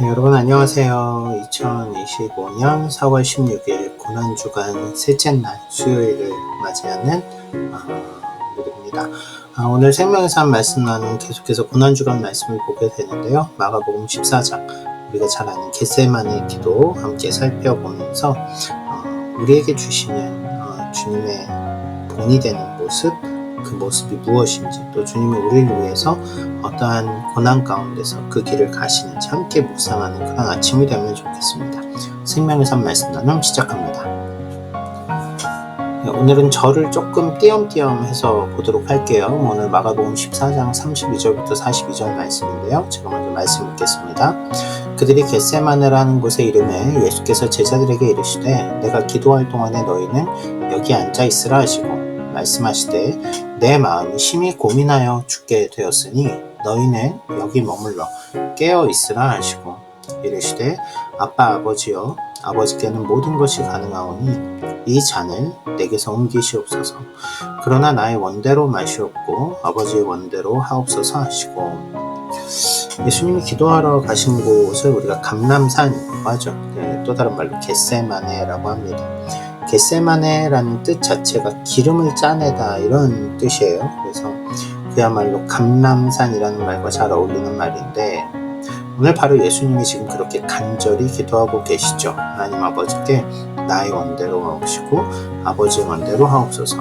네, 여러분 안녕하세요. 2025년 4월 16일 고난주간 셋째 날 수요일을 맞이하는 아, 오늘입니다. 아, 오늘 생명의 삶 말씀 나눈 계속해서 고난주간 말씀을 보게 되는데요. 마가복음 14장 우리가 잘 아는 겟세만의 기도 함께 살펴보면서 어, 우리에게 주시는 어, 주님의 본이 되는 모습 그 모습이 무엇인지 또 주님이 우리를 위해서 어떠한 고난 가운데서 그 길을 가시는지 함께 묵상하는 그런 아침이 되면 좋겠습니다. 생명의 산 말씀 나눔 시작합니다. 네, 오늘은 절을 조금 띄엄띄엄 해서 보도록 할게요. 오늘 마가복음 14장 32절부터 42절 말씀인데요. 제가 먼저 말씀 읽겠습니다. 그들이 겟세마네라는 곳에 이름에 예수께서 제자들에게 이르시되 내가 기도할 동안에 너희는 여기 앉아 있으라 하시고 말씀하시되 내 마음이 심히 고민하여 죽게 되었으니 너희는 여기 머물러 깨어 있으라 하시고 이르시되 아빠 아버지여 아버지께는 모든 것이 가능하오니 이 잔을 내게서 옮기시옵소서. 그러나 나의 원대로 마시옵고 아버지의 원대로 하옵소서 하시고. 예수님이 기도하러 가신 곳을 우리가 감남산이라고 하죠. 네, 또 다른 말로 겟세마네라고 합니다 겟세마네라는 뜻 자체가 기름을 짜내다 이런 뜻이에요. 그래서 그야말로 감람산이라는 말과 잘 어울리는 말인데 오늘 바로 예수님이 지금 그렇게 간절히 기도하고 계시죠. 하나님 아버지께 나의 원대로 하옵시고 아버지의 원대로 하옵소서.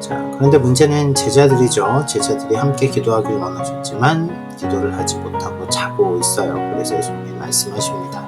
자, 그런데 문제는 제자들이죠. 제자들이 함께 기도하길 원하셨지만 기도를 하지 못하고 자고 있어요. 그래서 예수님이 말씀하십니다.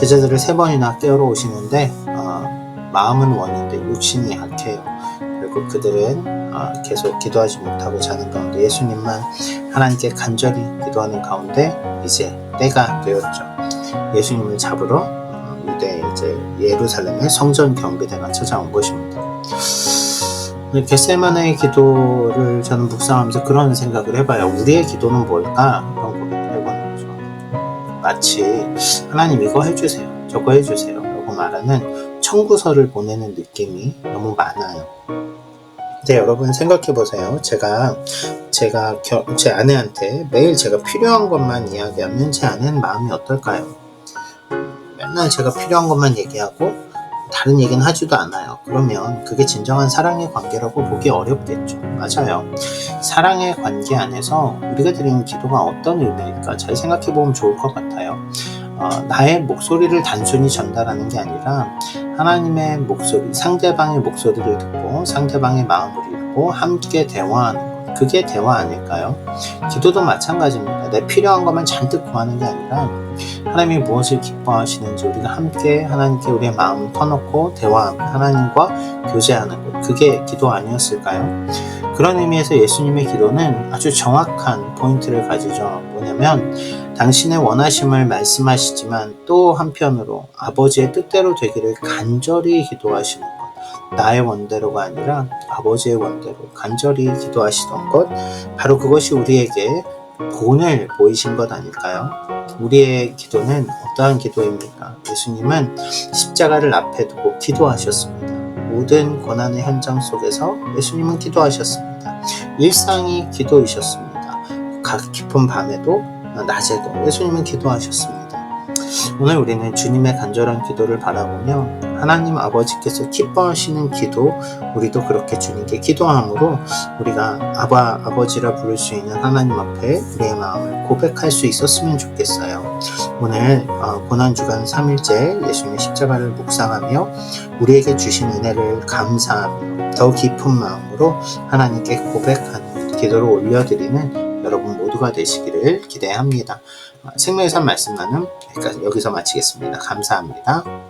제자들을 세 번이나 깨우러 오시는데 어, 마음은 원인데 육신이 약해요. 결국 그들은 어, 계속 기도하지 못하고 자는 가운데 예수님만 하나님께 간절히 기도하는 가운데 이제 때가 되었죠. 예수님을 잡으러 어, 유대 이제 예루살렘의 성전 경비대가 찾아온 것입니다. 겟세만의 기도를 저는 묵상하면서 그런 생각을 해봐요. 우리의 기도는 뭘까? 이런 거죠. 마치 하나님 이거 해주세요. 저거 해주세요. 라고 말하는 청구서를 보내는 느낌이 너무 많아요. 근데 여러분 생각해 보세요. 제가 제가 겨, 제 아내한테 매일 제가 필요한 것만 이야기하면 제 아내는 마음이 어떨까요? 맨날 제가 필요한 것만 얘기하고 다른 얘기는 하지도 않아요. 그러면 그게 진정한 사랑의 관계라고 보기 어렵겠죠. 맞아요. 사랑의 관계 안에서 우리가 드리는 기도가 어떤 의미일까 잘 생각해 보면 좋을 것 같아요. 어, 나의 목소리를 단순히 전달하는 게 아니라 하나님의 목소리, 상대방의 목소리를 듣고 상대방의 마음을 읽고 함께 대화하는 것. 그게 대화 아닐까요? 기도도 마찬가지입니다. 내 필요한 것만 잔뜩 구하는 게 아니라 하나님이 무엇을 기뻐하시는지 우리가 함께 하나님께 우리의 마음을 터놓고 대화하며 하나님과 교제하는 것. 그게 기도 아니었을까요? 그런 의미에서 예수님의 기도는 아주 정확한 포인트를 가지죠. 뭐냐면 당신의 원하심을 말씀하시지만 또 한편으로 아버지의 뜻대로 되기를 간절히 기도하시는 것. 나의 원대로가 아니라 아버지의 원대로 간절히 기도하시던 것. 바로 그것이 우리에게 본을 보이신 것 아닐까요? 우리의 기도는 어떠한 기도입니까? 예수님은 십자가를 앞에 두고 기도하셨습니다. 모든 고난의 현장 속에서 예수님은 기도하셨습니다. 일상이 기도이셨습니다. 각 깊은 밤에도 낮에도 예수님은 기도하셨습니다. 오늘 우리는 주님의 간절한 기도를 바라보며 하나님 아버지께서 기뻐하시는 기도, 우리도 그렇게 주님께 기도함으로 우리가 아바 아버지라 부를 수 있는 하나님 앞에 우리의 마음을 고백할 수 있었으면 좋겠어요. 오늘 어, 고난주간 3일째 예수님의 십자가를 묵상하며 우리에게 주신 은혜를 감사하며 더 깊은 마음으로 하나님께 고백하는 기도를 올려드리는 모두가 되시기를 기대합니다. 생명의 산 말씀 나눔 여기서 마치겠습니다. 감사합니다.